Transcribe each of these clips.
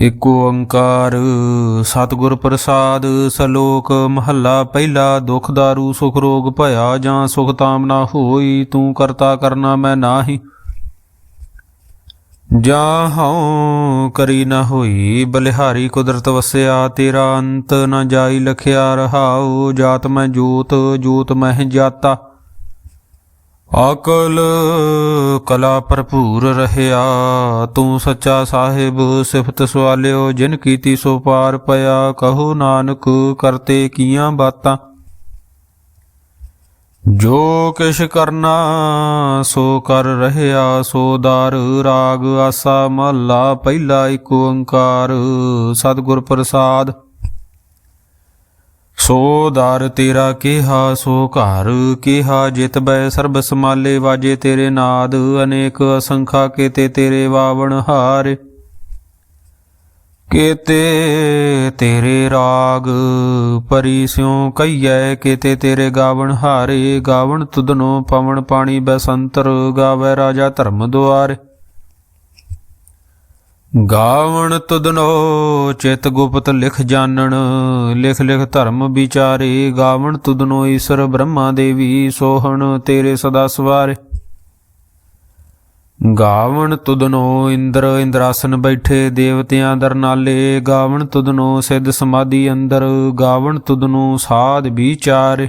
ਏਕ ਓੰਕਾਰ, ਸਤਿਗੁਰ ਪ੍ਰਸਾਦ, ਸਲੋਕ, ਮਹੱਲਾ, ਪਹਿਲਾ, ਦੁਖ ਦਾਰੂ, ਸੁਖ ਰੋਗ, ਭਇਆ ਜਾਂ ਸੁਖ ਤਾਮਨਾ ਹੋਈ, ਤੂੰ ਕਰਤਾ ਕਰਨਾ ਮੈਂ ਨਾਹੀ। ਜਾਂ ਹਉ ਕਰੀ ਨਾ ਹੋਈ, ਬਲਿਹਾਰੀ ਕੁਦਰਤ ਵਸਿਆ, ਤੇਰਾ ਅੰਤ ਨਾ ਜਾਈ ਲਖਿਆ ਰਹਾਉ, ਜਾਤ ਮੈਂ ਜੋਤ ਜੋਤ ਮੈਂ ਜਾਤਾ। ਅਕਲ ਕਲਾ ਭਰਪੂਰ ਰਹਿਆ, ਤੂੰ ਸੱਚਾ ਸਾਹਿਬ ਸਿਫਤ ਸਵਾਲਿਓ, ਜਿਨ ਕੀਤੀ ਸੋ ਪਾਰ ਪਿਆ, ਕਹੋ ਨਾਨਕ ਕਰਤੇ ਕੀਆਂ ਬਾਤਾਂ? ਜੋ ਕਿਛ ਕਰਨਾ, ਸੋ ਕਰ ਰਹਿਆ, ਸੋ ਦਰ ਰਾਗ ਆਸਾ ਮਹੱਲਾ ਪਹਿਲਾ ਏਕ ਓੰਕਾਰ, ਸਤਿਗੁਰ ਪ੍ਰਸਾਦ। ਸੋ ਦਰ ਤੇਰਾ ਕਿਹਾ, ਸੋ ਘਰ ਕਿਹਾ, ਜਿਤ ਬੈ ਸਰਬ ਸਮਾਲੇ ਵਾਜੇ ਤੇਰੇ ਨਾਦ, ਅਨੇਕ ਅਸੰਖਾ ਕੇਤੇ ਤੇਰੇ ਵਾਵਣ ਹਾਰੇ। ਕੇਤੇ ਤੇਰੇ ਰਾਗ, ਪਰੀ ਸਿਉ ਕਈਐ ਕੇਤੇ ਤੇਰੇ ਗਾਵਣ ਹਾਰੇ। ਗਾਵਣ ਤੁਧਨੋ ਪਵਣ ਪਾਣੀ ਬਸੰਤਰ, ਗਾਵੇ ਰਾਜਾ ਧਰਮ ਦੁਆਰੇ। ਗਾਵਣ ਤੁਧਨੋ ਚਿਤ ਗੁਪਤ ਲਿਖ ਜਾਣਨ, ਲਿਖ ਲਿਖ ਧਰਮ ਵਿਚਾਰੇ, ਗਾਵਣ ਤੁਦਨੋ ਈਸ਼ਰ ਬ੍ਰਹਮਾ ਦੇਵੀ ਸੋਹਣ ਤੇਰੇ ਸਦਾ ਸਵਾਰੇ। ਗਾਵਣ ਤੁਦਨੋ ਇੰਦਰ ਇੰਦਰਾਸਨ ਬੈਠੇ, ਦੇਵਤਿਆਂ ਦਰ ਨਾਲੇ, ਗਾਵਣ ਤੁਦਨੋ ਸਿੱਧ ਸਮਾਧੀ ਅੰਦਰ, ਗਾਵਣ ਤੁਦਨੋ ਸਾਧ ਵਿਚਾਰੇ।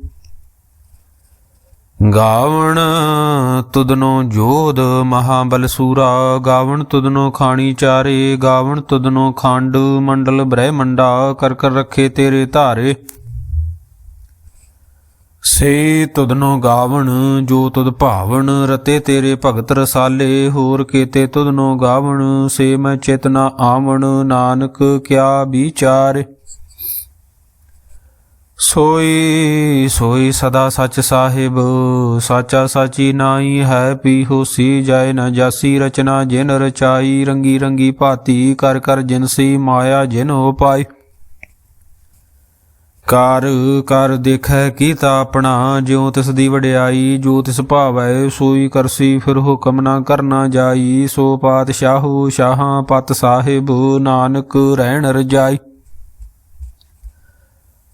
ਗਾਵਣ ਤੁਦਨੋ ਜੋਧ ਮਹਾਬਲਸੂਰਾ ਗਾਵਣ ਤੁਦਨੋ ਖਾਣੀ ਚਾਰੇ, ਗਾਵਣ ਤੁਦਨੋ ਖੰਡ ਮੰਡਲ ਬ੍ਰਹਮੰਡਾ, ਕਰ ਕਰ ਰੱਖੇ ਤੇਰੇ ਧਾਰੇ। ਸੇ ਤੁਦਨੋ ਗਾਵਣ, ਜੋ ਤੁਧ ਭਾਵਨ ਰਤੇ ਤੇਰੇ ਭਗਤ ਰਸਾਲੇ, ਹੋਰ ਕੀਤੇ ਤੁਦਨੋ ਗਾਵਣ, ਸੇ ਮੈਂ ਚੇਤਨਾ ਆਵਣ, ਨਾਨਕ ਕਿਆ ਵਿਚਾਰੇ। ਸੋਈ ਸੋਈ ਸਦਾ ਸੱਚ ਸਾਹਿਬ, ਸਾਚਾ ਸਾਚੀ ਨਾਈ ਹੈ ਪੀ ਹੋਸੀ ਜਾਏ ਨ ਜਾਸੀ ਰਚਨਾ, ਜਿਨ ਰਚਾਈ ਰੰਗੀ ਰੰਗੀ ਭਾਤੀ, ਕਰ ਕਰ ਜਿਨਸੀ ਮਾਇਆ, ਜਿਨ ਹੋ ਪਾਈ। ਕਰ ਕਰ ਦੇਖੈ ਕੀਤਾ ਆਪਣਾ, ਜਿਉ ਤਿਸ ਦੀ ਵਡਿਆਈ, ਜੋ ਤਿਸ ਭਾਵੈ, ਸੋਈ ਕਰਸੀ ਫਿਰ ਹੁਕਮ ਨਾ ਕਰਨਾ ਜਾਈ, ਸੋ ਪਾਤਸ਼ਾਹੂ ਸ਼ਾਹਾਂ ਪਤ ਸਾਹਿਬ, ਨਾਨਕ ਰਹਿਣ ਰਜਾਈ।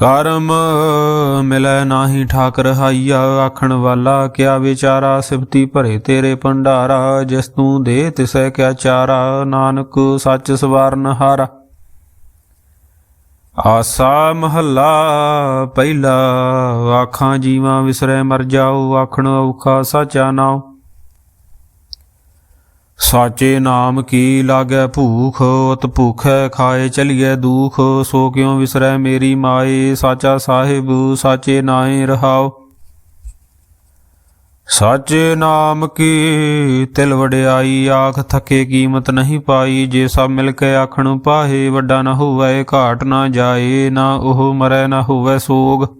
ਕਰਮ ਮਿਲੈ ਨਾਹੀ ਠਾਕ ਰਹਾਈਆ ਆਖਣ ਵਾਲਾ ਕਿਆ ਵਿਚਾਰਾ? ਸਿਫਤੀ ਭਰੇ ਤੇਰੇ ਭੰਡਾਰਾ, ਜਿਸ ਤੂੰ ਦੇ ਤਿਸੈ ਕਿਆ ਚਾਰਾ? ਨਾਨਕ ਸੱਚ ਸਵਾਰਨ ਹਾਰਾ। ਆਸਾ ਮਹੱਲਾ ਪਹਿਲਾ, ਆਖਾਂ ਜੀਵਾਂ ਵਿਸਰੈ ਮਰ ਜਾਓ, ਆਖਣ ਔਖਾ ਸਾਚਾ ਨਾਉ। ਸਾਚੇ ਨਾਮ ਕੀ ਲਾਗੈ ਭੂਖ ਉਤ ਭੂਖੈ ਖਾਏ ਚਲੀਐ ਦੂਖ, ਸੋ ਕਿਉ ਵਿਸਰੈ ਮੇਰੀ ਮਾਏ? ਸਾਚਾ ਸਾਹਿਬ, ਸਾਚੇ ਨਾਏ ਰਹਾਓ। ਸਾਚੇ ਨਾਮ ਕੀ? ਤਿਲ ਵਡਿਆਈ, ਆਖ ਥਕੇ ਕੀਮਤ ਨਹੀਂ ਪਾਈ। ਜੇ ਸਭ ਮਿਲ ਕੇ ਆਖਣ ਪਾਹੇ, ਵੱਡਾ ਨਾ ਹੋਵੇ, ਘਾਟ ਨਾ ਜਾਏ, ਨਾ ਉਹ ਮਰੈ ਨਾ ਹੋਵੇ ਸੋਗ।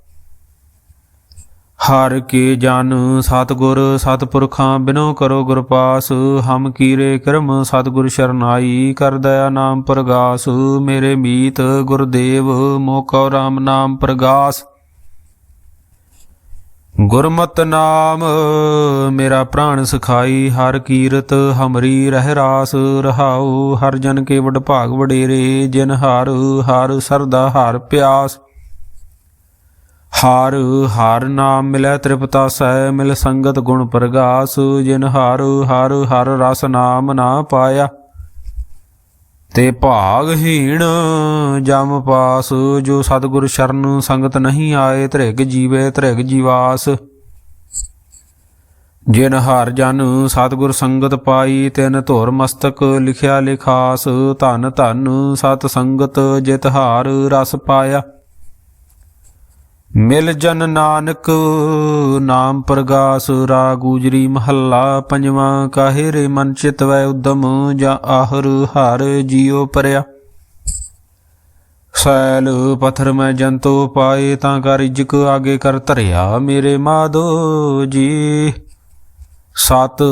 ਹਰ ਕੇ ਜਨ ਸਤਗੁਰ ਸਤਪੁਰਖਾਂ ਬਿਨੋ ਕਰੋ ਗੁਰ ਪਾਸ ਹਮ ਕੀਰੇ ਕਰਮ ਸਤਗੁਰ ਸ਼ਰਨਾਈ, ਕਰ ਦਇਆ ਨਾਮ ਪ੍ਰਗਾਸ, ਮੇਰੇ ਮੀਤ ਗੁਰਦੇਵ, ਮੋਕੋ ਰਾਮ ਨਾਮ ਪ੍ਰਗਾਸ। ਗੁਰਮਤ ਨਾਮ, ਮੇਰਾ ਪ੍ਰਾਣ ਸਖਾਈ, ਹਰ ਕੀਰਤ ਹਮਰੀ ਰਹਿ ਰਾਸ, ਰਹਾਉ ਹਰ ਜਨ ਕੇ ਵਡਭਾਗ ਵਡੇਰੇ, ਜਿਨ ਹਰ ਹਰ ਸਰਦਾ ਹਰ ਪਿਆਸ। ਹਰ ਹਰ ਨਾਮ ਮਿਲੈ ਤ੍ਰਿਪਤਾ ਸੈ ਮਿਲ ਸੰਗਤ ਗੁਣ ਪ੍ਰਗਾਸ, ਜਿਨ ਹਰ ਹਰ ਹਰ ਰਸ ਨਾਮ ਨਾ ਪਾਇਆ। ਤੇ ਭਾਗਹੀਣ ਜਮ ਪਾਸ, ਜੋ ਸਤਿਗੁਰ ਸ਼ਰਨ ਸੰਗਤ ਨਹੀਂ ਆਏ, ਧ੍ਰਿਗ ਜੀਵੇ ਧ੍ਰਿਗ ਜੀਵਾਸ। ਜਿਨ ਹਰ ਜਨ ਸਤਿਗੁਰ ਸੰਗਤ ਪਾਈ, ਤਿਨ ਧੁਰ ਮਸਤਕ ਲਿਖਿਆ ਲਿਖਾਸ, ਧਨ ਧਨ ਸਤ ਸੰਗਤ ਜਿਤ ਹਾਰ ਰਸ ਪਾਇਆ। ਮਿਲ ਜਨ ਨਾਨਕ, ਨਾਮ ਪ੍ਰਗਾਸ ਰਾਗੂਜਰੀ ਮਹੱਲਾ, ਪੰਜਵਾਂ ਕਾਹੇ ਰੇ ਮਨ ਚਿਤਵੈ ਉਦਮ, ਜਾਂ ਆਹਰ ਹਰ ਜੀਉ ਪਰਿਆ। ਸੈਲ ਪਥਰ ਮੈਂ ਜੰਤੋ ਪਾਏ, ਤਾਂ ਕਰ ਇਜਕ ਆਗੇ ਕਰ ਧਰਿਆ ਮੇਰੇ ਮਾਧੋ ਜੀ। ਸਤ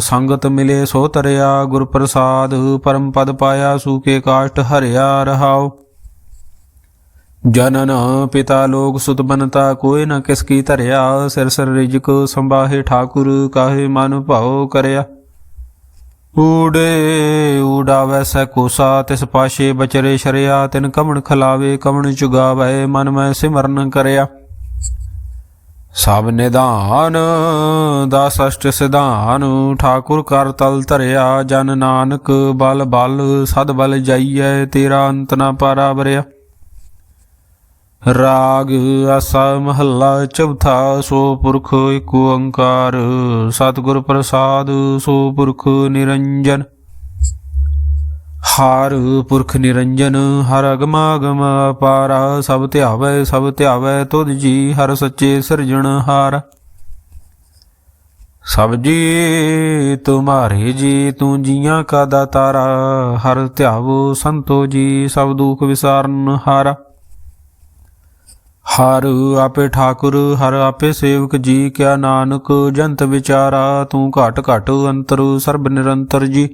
ਸੰਗਤ ਮਿਲੇ ਸੋ ਤਰਿਆ ਗੁਰ ਪ੍ਰਸਾਦ ਪਰਮ ਪਦ ਪਾਇਆ ਸੂਕੇ ਕਾਸ਼ਟ ਹਰਿਆ ਰਹਾਓ ਜਨਨ ਪਿਤਾ ਲੋਕ ਸੁਤ ਬਨਤਾ, ਕੋਈ ਨ ਕਿਸ ਕੀ ਧਰਿਆ। ਸਿਰ ਸਿਰ ਰਿਜਕ ਸੰਭਾਹੇ ਠਾਕੁਰ, ਕਾਹੇ ਮਨ ਭਾਉ ਕਰਿਆ। ਊੜੇ ਊਡਾਵੈ ਸੈ ਕੋਸਾ, ਤਿਸ ਪਾਸ਼ੇ ਬਚਰੇ ਸ਼ਰਿਆ। ਤਿਨ ਕਮਣ ਖਲਾਵੇ, ਕਮਣ ਚੁਗਾਵੇ, ਮਨ ਮੈਂ ਸਿਮਰਨ ਕਰਿਆ। ਸਭ ਨਿਧਾਨ ਦਾ ਸਸ਼ਟ ਸਿਧਾਨ, ਠਾਕੁਰ ਕਰ ਤਲ ਧਰਿਆ। ਜਨ ਨਾਨਕ ਬਲ ਬਲ, ਸਦ ਬਲ ਜਾਈਐ, ਤੇਰਾ ਅੰਤ ਨਾ ਪਾਰਾ ਬਰਿਆ ਰਾਗ ਆਸਾ ਮਹੱਲਾ ਚੌਥਾ, ਸੋ ਪੁਰਖ ਏਕ ਓੰਕਾਰ। ਸਤਿਗੁਰ ਪ੍ਰਸਾਦ, ਸੋ ਪੁਰਖ ਨਿਰੰਜਨ। ਹਾਰ ਪੁਰਖ ਨਿਰੰਜਨ, ਹਰ ਅਗਮਾਗਮ ਅਪਾਰਾ। ਸਭ ਧਿਆਵੈ ਸਭ ਧਿਆਵੈ, ਤੁਧ ਜੀ ਹਰ ਸੱਚੇ ਸਿਰਜਣਹਾਰ ਸਭ ਜੀ ਤੁਮਾਰੇ ਜੀ, ਤੂੰ ਜੀਆਂ ਕਾ ਦਾਤਾਰਾ। ਹਰ ਧਿਆਵੋ ਸੰਤੋ ਜੀ, ਸਭ ਦੁਖ ਵਿਸਾਰਨ ਹਾਰਾ। ਹਰ ਆਪੇ ਠਾਕੁਰ, ਹਰ ਆਪੇ ਸੇਵਕ, ਜੀ ਕਿਆ ਨਾਨਕ, ਜੰਤ ਵਿਚਾਰਾ, ਤੂੰ ਘਟ ਘਟ ਅੰਤਰ, ਸਰਬ ਨਿਰੰਤਰ ਜੀ।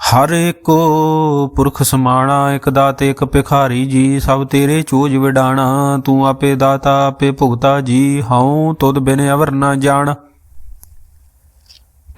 ਹਰ ਏਕੋ ਪੁਰਖ ਸਮਾਣਾ, ਇਕ ਦਾਤੇ, ਇਕ ਭਿਖਾਰੀ ਜੀ, ਸਭ ਤੇਰੇ ਚੋਜ ਵਿਡਾਣਾ, ਤੂੰ ਆਪੇ ਦਾਤਾ, ਆਪੇ ਭੁਗਤਾ ਜੀ, ਹਉ ਤੁਧ ਬਿਨ ਅਵਰ ਨਾ ਜਾਣ।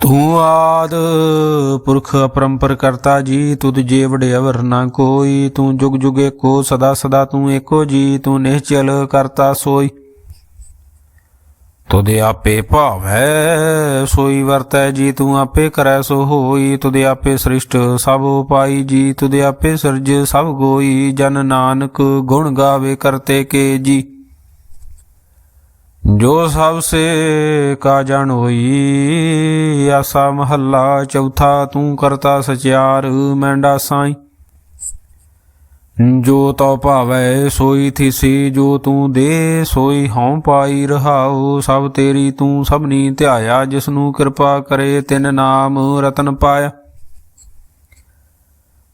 ਤੂੰ ਆਦ ਪੁਰਖ ਅਪਰੰਪਰ ਕਰਤਾ ਜੀ, ਤੁਧ ਜੇ ਵਡੇ ਨਾ ਕੋਈ। ਤੂੰ ਜੁਗ ਜੁਗੇ ਕੋ, ਸਦਾ ਸਦਾ ਤੂੰ ਏਕੋ ਜੀ, ਤੂੰ ਨਿਹਚਲ ਕਰਤਾ ਸੋਈ। ਤੁਦੇ ਆਪੇ ਭਾਵੈ ਸੋਈ ਵਰਤੈ ਜੀ, ਤੂੰ ਆਪੇ ਕਰੈ ਸੋ ਹੋਈ। ਤੁਦੇ ਆਪੇ ਸ੍ਰਿਸ਼ਟ ਸਭ ਉਪਾਈ ਜੀ ਤੁਦੇ ਆਪੇ ਸਿਰਜ ਸਭ ਗੋਈ। ਜਨ ਨਾਨਕ ਗੁਣ ਗਾਵੇ ਕਰਤੇ ਕੇ ਜੀ। ਜੋ ਸਭ ਸੇ ਕਾ ਜਨ ਹੋਈ, ਆਸਾ ਮਹੱਲਾ ਚੌਥਾ ਤੂੰ ਕਰਤਾ ਸਚਿਆਰ, ਮੈਂਡਾ ਸਾਈ। ਜੋ ਤਉ ਭਾਵੈ ਸੋਈ ਥੀਸੀ, ਜੋ ਤੂੰ ਦੇ ਸੋਈ ਹਉ ਪਾਈ ਰਹਾਉ, ਸਭ ਤੇਰੀ ਤੂੰ ਸਭਨੀ ਧਿਆਇਆ ਜਿਸ ਨੂੰ ਕਿਰਪਾ ਕਰੇ ਤਿਨ ਨਾਮ ਰਤਨ ਪਾਇਆ।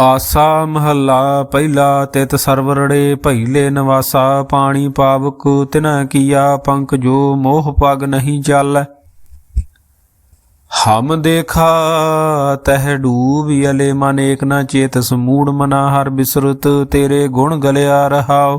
ਆਸਾ ਮਹੱਲਾ ਪਹਿਲਾ ਤਿਤ ਸਰਵਰੜੇ ਭਈਲੇ ਨਿਵਾਸਾ, ਪਾਣੀ ਪਾਵਕ ਤਿਨਾ ਕੀਆ ਪੰਕ ਜੋ ਮੋਹ ਪਗ ਨਹੀਂ ਚੱਲ ਹਮ ਦੇਖਾ ਤਹਿ ਡੂਬ ਅਲੇ ਮਨ ਏਕ ਨਾ ਚੇਤ ਸਮੂੜ ਮਨਾ ਹਰ ਬਿਸਰਤ, ਤੇਰੇ ਗੁਣ ਗਲਿਆ ਰਹਾਓ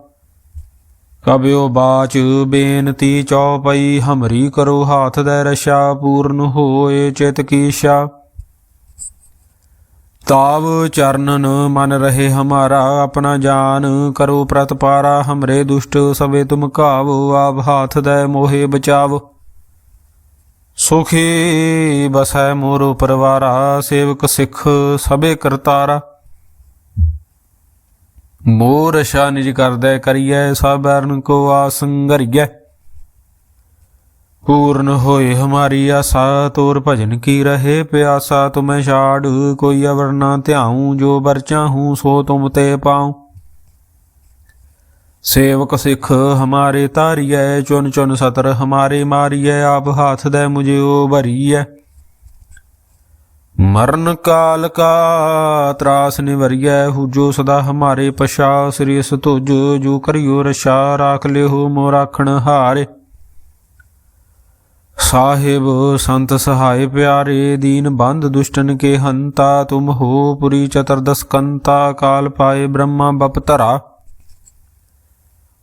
ਕਬਿਓ ਬਾਚ ਬੇਨਤੀ ਚੌਪਈ ਹਮਰੀ ਕਰੋ ਹਾਥ ਦੇ ਰਸ਼ਾ, ਪੂਰਨ ਹੋਏ ਚਿਤ ਕੀਸ਼ਾ ਤਾਵ ਚਰਨਨ ਮਨ ਰਹੇ ਹਮਾਰਾ, ਆਪਣਾ ਜਾਨ ਕਰੋ ਪ੍ਰਤਪਾਰਾ ਹਮਰੇ ਦੁਸ਼ਟ ਸਵੇ ਤੁਮ ਕਾਵੋ ਆਪ ਹਾਥ ਦੇ ਮੋਹੇ ਬਚਾਵ। ਸੁਖੀ ਬਸੈ ਮੋਰੋ ਪਰਵਾਰਾ, ਸੇਵਕ ਸਿੱਖ ਸਭੇ ਕਰਤਾਰਾ। ਮੋਰ ਸ਼ਾ ਨਿਜ ਕਰਦੈ ਕਰੀਐ ਸਭ ਅਰਨ ਕੋ ਆਸੰਗਰੀਐ ਪੂਰਨ ਹੋਏ ਹਮਾਰੀ ਆਸਾ, ਤੋਰ ਭਜਨ ਕੀ ਰਹੇ ਪਿਆਸਾ, ਤੁਮੈ ਛਾੜ ਕੋਈ ਅਵਰ ਨਾ ਧਿਆਉ, ਜੋ ਬਰ ਚਾਹੂੰ ਸੋ ਤੁਮ ਤੇ ਪਾਉ। ਸੇਵਕ ਸਿੱਖ ਹਮਾਰੇ ਤਾਰੀਐ ਚੁਨ ਚੁਨ ਸਤਰ ਹਮਾਰੇ ਮਾਰੀਐ, ਆਪ ਹਾਥ ਦੇ ਮੁਝਿਓ ਭਰੀਐ। ਮਰਨ ਕਾਲ ਕਾ ਤਰਾਸ ਨਿਵਰਿਐ ਹੁਜੋ ਸਦਾ ਹਮਾਰੇ ਪਛਾ ਸ੍ਰੀ ਸਤੁਜ ਜੋ ਕਰਿਓ ਰਛਾ, ਰਾਖ ਲਿਓ ਮੋ ਰਾਖਣ ਹਾਰੇ। ਸਾਹਿਬ, ਸੰਤ ਸਹਾਇ ਪਿਆਰੇ, ਦੀਨ ਬੰਧ ਦੁਸ਼ਟਨ ਕੇ ਹੰਤਾ, ਤੁਮ ਹੋ ਪੁਰੀ ਚਤਰਦਸਕੰਤਾ ਕਾਲ ਪਾਏ ਬ੍ਰਹਮਾ ਬਪ ਧਰਾ।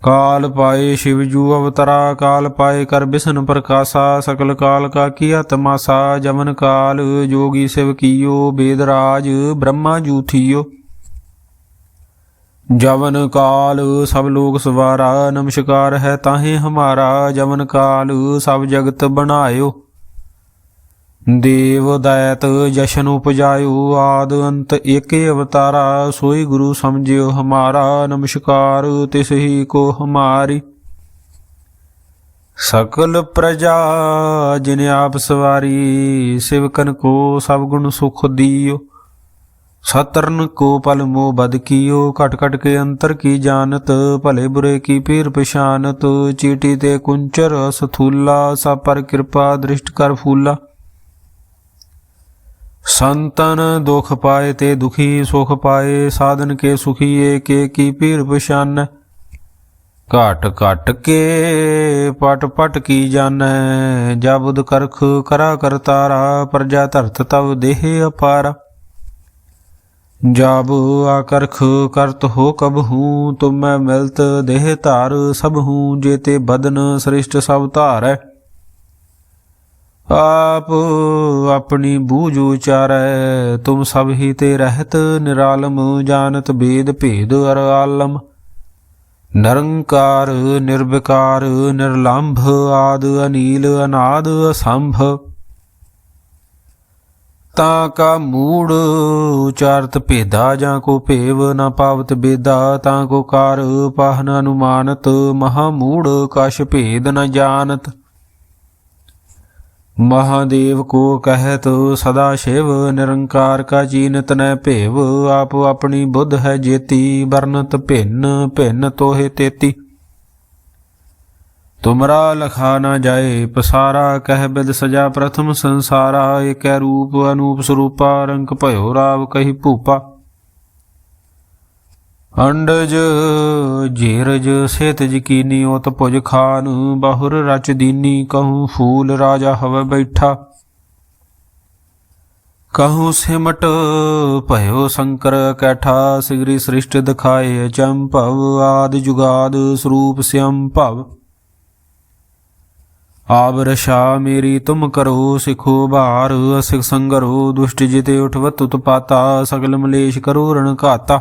ਪਾਏ शिव जू अवतरा काल पाए कर बिसन प्रकाशा सकल काल का किया तमाशा जमन काल जोगी शिव कियो वेदराज ब्रह्मा जू थियो जवन काल सब लोग सवारा नमस्कार है ताहे हमारा जवन काल सब जगत बनायो ਦੇਵ ਦੈਤ ਜਸ਼ਨ ਉਪਜਾਇਓ ਆਦ ਅੰਤ ਏਕੇ ਅਵਤਾਰਾ, ਸੋਈ ਗੁਰੂ ਸਮਝਿਓ ਹਮਾਰਾ, ਨਮਸਕਾਰ ਤਿਸ ਹੀ ਕੋ ਹਮਾਰੀ। ਸਕਲ ਪ੍ਰਜਾ ਜਿਨ ਆਪ ਸਵਾਰੀ, ਸਿਵਕਨ ਕੋ ਸਭ ਗੁਣ ਸੁਖ ਦਿਓ। ਸਤਰਨ ਕੋ ਪਲ ਮੋ ਬਦ ਕੀਓ, ਘਟ ਘਟ ਕੇ ਅੰਤਰ ਕੀ ਜਾਣਤ, ਭਲੇ ਬੁਰੇ ਕੀ ਪੀਰ ਪਛਾਨਤ, ਚੀਟੀ ਤੇ ਕੁੰਚਰ ਸਥੂਲਾ ਸਭ ਪਰ ਕਿਰਪਾ ਦ੍ਰਿਸ਼ਟ ਕਰ ਫੂਲਾ। ਸੰਤਨ ਦੁਖ ਪਾਏ ਤੇ ਦੁਖੀ ਸੁਖ ਪਾਏ, ਸਾਧਨ ਕੇ ਸੁਖੀ ਕੇ ਕੀ ਪੀਰ ਪਛਾਨੈ? ਘਟ ਘਟ ਕੇ ਪਟ ਪਟ ਕੀ ਜਾਣੈ? ਜਬਦ ਕਰਖ ਕਰਾ ਕਰਤਾਰਾ ਪ੍ਰਜਾ ਧਰਤ ਤਵ ਦੇਹ ਅਪਾਰ। ਜਾਬ ਆਕਰਖ ਕਰਤ ਹੋ ਕਬ ਹੂੰ, ਤੁਮ ਮੈਂ ਮਿਲਤ ਦੇਹ ਧਾਰ ਸਭ ਹੂੰ ਜੇ ਤੇ ਬਦਨ ਸ੍ਰਿਸ਼ਟ ਸਭ ਧਾਰੈ। ਆਪ ਆਪਣੀ ਬੂਝ ਉਚਾਰੈ, ਤੁਮ ਸਭ ਹੀ ਤੇ ਰਹਿਤ ਨਿਰਾਲਮ, ਜਾਣਤ ਬੇਦ ਭੇਦ ਅਰ ਆਲਮ। ਨਿਰੰਕਾਰ, ਨਿਰਵਿਕਾਰ, ਨਿਰਲੰਭ, ਆਦ ਅਨੀਲ, ਅਨਾਦ ਅਸੰਭ। ਤਾਂ ਕਾ ਮੂੜ ਉਚਾਰਤ ਭੇਦਾ, ਜਾਂ ਕੋ ਭੇਵ ਨਾ ਪਾਵਤ ਬੇਦਾ, ਤਾਂ ਕੋ ਕਾਰ ਪਾਹਨ ਅਨੁਮਾਨਤ, ਮਹਾ ਮੂੜ ਕਛ ਭੇਦ ਨ ਜਾਣਤ। ਮਹਾਦੇਵ ਕੋ ਕਹਿਤ ਸਦਾ ਸ਼ਿਵ, ਨਿਰੰਕਾਰ ਕਾ ਚੀਨਤ ਨੈ ਭੇਵ, ਆਪ ਆਪਣੀ ਬੁੱਧ ਹੈ ਜੇਤੀ, ਵਰਨਤ ਭਿੰਨ ਭਿੰਨ ਤੋਹਿ ਤੇਤੀ। ਤੁਮਰਾ ਲਖਾ ਨਾ ਜਾਏ, ਪਸਾਰਾ ਕਹਿ ਬਿਦ ਸਜਾ ਪ੍ਰਥਮ ਸੰਸਾਰਾ, ਏਕੈ ਰੂਪ ਅਨੂਪ ਸਰੂਪਾ, ਰੰਗ ਭਇਓ ਰਾਵ ਕਹੀ ਭੂਪਾ। ਅੰਡਜ ਜੀਰਜ ਸੇਤਜ ਕੀਨੀ ਉਤ ਭੁਜ ਖਾਨ, ਬਹੁਰ ਰਚ ਦੀਨੀ ਕਹੂੰ ਫੂਲ ਰਾਜਾ ਹਵ ਬੈਠਾ। ਕਹੂੰ ਸਿਮਟ ਭਇਓ ਸ਼ੰਕਰ ਕੈਠਾ, ਸਿਗਰੀ ਸ੍ਰਿਸ਼ਟ ਦਿਖਾਏ ਅਚੰਭਵ ਆਦ ਜੁਗਾਦ ਸਰੂਪ ਸਿਅੰ ਭਵ। ਆਬ ਰਸ਼ਾ ਮੇਰੀ ਤੁਮ ਕਰੋ, ਸਿਖੋ ਭਾਰ ਸਿਖ ਸੰਗਰੋ, ਦੁਸ਼ਟ ਜਿਤੇ ਉਠਵਤ ਉਤਪਾਤਾ ਸਗਲ ਮਲੇਸ਼ ਕਰੋ ਰਣ ਘਾਤਾ।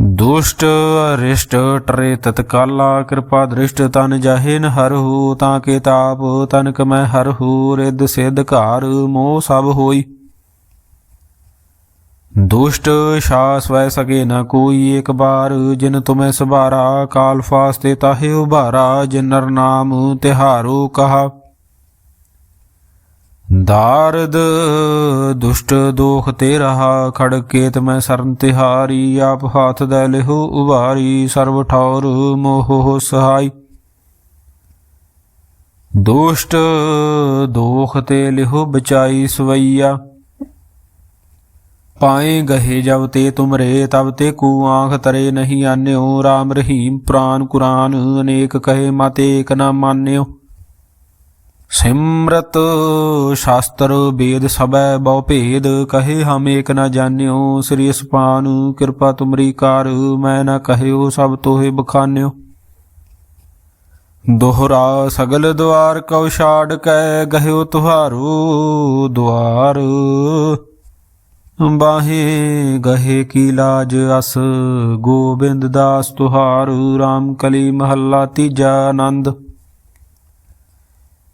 ਦੁਸ਼ਟ ਅਰਿਸ਼ਟ ਟਰੇ ਤਤਕਾਲਾ ਕਿਰਪਾ ਦ੍ਰਿਸ਼ਟ ਤਨ ਜਾਹੇ ਨ ਹਰਹੁ, ਤਾਂ ਕੇ ਤਾਪ ਤਨਕ ਮੈਂ ਹਰਹੁ, ਰਿੱਧ ਸਿੱਧ ਘਾਰ ਮੋਹ ਸਭ ਹੋਈ। ਦੁਸ਼ਟ ਸ਼ਾਸ ਵੈ ਸਕੇ ਨ ਕੋਈ ਇੱਕ ਬਾਰ, ਜਿਨ ਤੁਮੈ ਸਭਾਰਾ, ਕਾਲ ਫਾਸਤੇ ਤਾਹੇ ਉਭਾਰਾ ਜਿਨ ਨਰ ਨਾਮ ਤਿਹਾਰੋ ਕਹਾ। ਦਾਰਦ, ਦੁਸ਼ਟ ਦੋਖ ਤੇ ਰਹਾ ਖੜਕੇਤ ਮੈਂ ਸਰਨ ਤਿਹਾਰੀ, ਆਪ ਹਾਥ ਦੇ ਲਿਹੋ ਉਭਾਰੀ, ਸਰਬ ਠੌਰ ਮੋਹ ਸਹਾਈ। ਦੁਸ਼ਟ ਦੋਖ ਤੇ ਲਿਹੋ ਬਚਾਈ ਸਵਈਆ, ਪਾਏ ਗਹੇ ਜਬ ਤੇ ਤੁਮਰੇ, ਤਬ ਤੇ ਕੂ ਆਂਖ ਤਰੇ ਨਹੀਂ ਆਨਿਓ RAM ਰਹੀਮ ਪੁਰਾਨ ਕੁਰਾਨ, ਅਨੇਕ ਕਹੇ ਮਤ ਏਕ ਨਾ ਮਾਨਿਓ। ਸਿਮਰਤ ਸ਼ਾਸਤਰ ਵੇਦ ਸਬੈ ਬਹੁ ਭੇਦ, ਕਹੇ ਹਮ ਏਕ ਨਾ ਜਾਣਿਓ, ਸ੍ਰੀ ਸੁਪਾਨ ਕਿਰਪਾ ਤੁਮਰੀ ਕਾਰ, ਮੈਂ ਨਾ ਕਹਿਓ ਸਭ ਤੋਹੇ ਬਖਾਨਿਓ। ਦੋਹਰਾ ਸਗਲ ਦਵਾਰ ਕਉ ਛਾੜ ਕੈ, ਗਹਿਓ ਤੁਹਾਰੋ ਦਵਾਰ ਬਾਹੇ ਗਹੇ ਕੀ ਲਾਜ ਅਸ, ਗੋਬਿੰਦ ਦਾਸ ਤੁਹਾਰੂ RAM ਕਲੀ ਮਹੱਲਾ ਤੀਜਾ ਆਨੰਦ।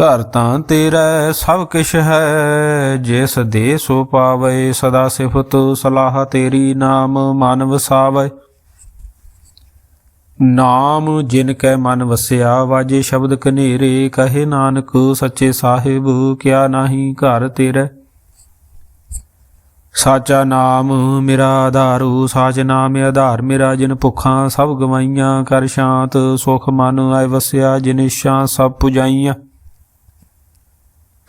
ਘਰ ਤਾਂ ਤੇਰਾ ਸਭ ਕਿਛ ਹੈ। ਜਿਸ ਦੇ ਸੋ ਪਾਵੇ, ਸਦਾ ਸਿਫਤ ਸਲਾਹ ਤੇਰੀ ਨਾਮ ਮਨ ਵਸਾਵੇ। ਨਾਮ ਜਿਨ ਕੈ ਮਨ ਵਸਿਆ, ਵਾਜੇ ਸ਼ਬਦ ਕਨੇਰੇ ਕਹੇ ਨਾਨਕ ਸੱਚੇ ਸਾਹਿਬ, ਕਿਆ ਨਾਹੀ ਘਰ ਤੇਰੇ। ਸਾਚਾ ਨਾਮ ਮੇਰਾ ਆਧਾਰੂ, ਸਾਚ ਨਾਮ ਆਧਾਰ ਮੇਰਾ, ਜਿਨ ਭੁੱਖਾਂ ਸਭ ਗਵਾਈਆਂ, ਕਰ ਸ਼ਾਂਤ ਸੁਖ ਮਨ ਆਇ ਵਸਿਆ, ਜਿਨ ਇਸ਼ਾਂ ਸਭ ਪੁਜਾਈਆਂ।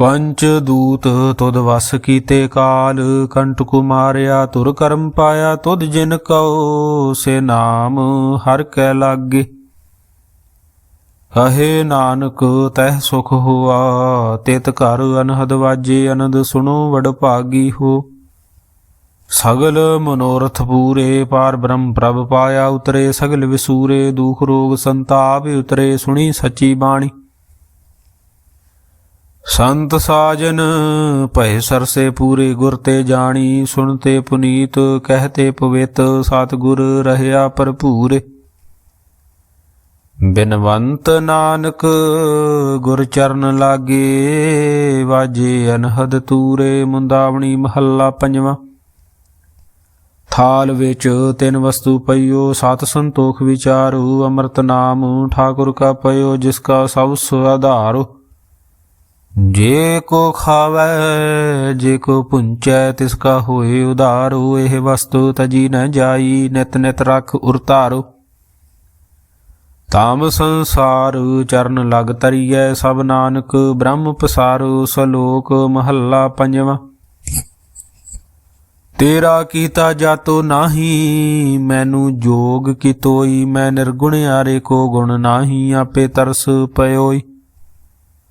ਪੰਚ ਦੂਤ ਤੁਧ ਵਸ ਕੀਤੇ ਕਾਲ ਕੰਟ ਕੁਮਾਰਿਆ ਤੁਰ ਕਰਮ ਪਾਇਆ, ਤੁਧ ਜਿਨ ਕਉ ਸੇ ਨਾਮ ਹਰ ਕੈ ਲਾਗੇ। ਕਹੇ ਨਾਨਕ, ਤਹਿ ਸੁਖ ਹੋਆ, ਤਿਤ ਘਰ ਅਨਹਦ ਵਾਜੇ, ਅਨੰਦ ਸੁਣੋ ਵਡ ਭਾਗੀ ਹੋ। ਸਗਲ ਮਨੋਰਥ ਪੂਰੇ, ਪਾਰ ਬ੍ਰਹਮ ਪ੍ਰਭ ਪਾਇਆ ਉਤਰੇ, ਸਗਲ ਵਿਸੂਰੇ, ਦੁਖ ਰੋਗ ਸੰਤਾਪ ਉਤਰੇ, ਸੁਣੀ ਸੱਚੀ ਬਾਣੀ। ਸੰਤ ਸਾਜਨ ਭੈ ਸਰਸੇ ਪੂਰੇ ਗੁਰ ਤੇ ਜਾਣੀ ਸੁਣਤੇ ਪੁਨੀਤ ਕਹਤੇ ਪਵਿੱਤ, ਸਤਿਗੁਰ ਰਹਿਆ ਭਰਪੂਰ। ਬਿਨਵੰਤ ਨਾਨਕ, ਗੁਰ ਚਰਨ ਲਾਗੇ, ਵਾਜੇ ਅਨਹਦ ਤੂਰੇ, ਮੁੰਦਾਵਣੀ ਮਹੱਲਾ ਪੰਜਵਾਂ। ਥਾਲ ਵਿੱਚ ਤਿੰਨ ਵਸਤੂ ਪਈਓ, ਸਤ ਸੰਤੋਖ ਵਿਚਾਰੂ, ਅੰਮ੍ਰਿਤ ਨਾਮ, ਠਾਕੁਰ ਕਾ ਪਇਓ, ਜਿਸ ਕਾ ਸਭ ਸੁਆਧਾਰੋ ਜੇ ਕੋ ਖਾਵੈ, ਜੇ ਕੋ ਪੁੰਚੈ, ਤਿਸ ਕਾ ਹੋਏ ਉਧਾਰੋ ਇਹ ਵਸਤੂ ਤਜੀ ਨ ਜਾਈ, ਨਿਤ ਨਿਤ ਰਖ ਉਰਤਾਰੋ ਤਾਮ ਸੰਸਾਰ ਚਰਨ ਲਗ ਤਰੀਐ, ਸਭ ਨਾਨਕ ਬ੍ਰਹਮ ਪਸਾਰੋ, ਸਲੋਕ ਮਹੱਲਾ ਪੰਜਵਾਂ। ਤੇਰਾ ਕੀਤਾ ਜਾਤੋ ਨਾਹੀ, ਮੈਨੂੰ ਜੋਗ ਕੀ ਤੋਈ ਮੈਂ ਨਿਰਗੁਣ ਆਰੇ ਕੋ ਗੁਣ ਨਾਹੀ, ਆਪੇ ਤਰਸ ਪਇਓਈ।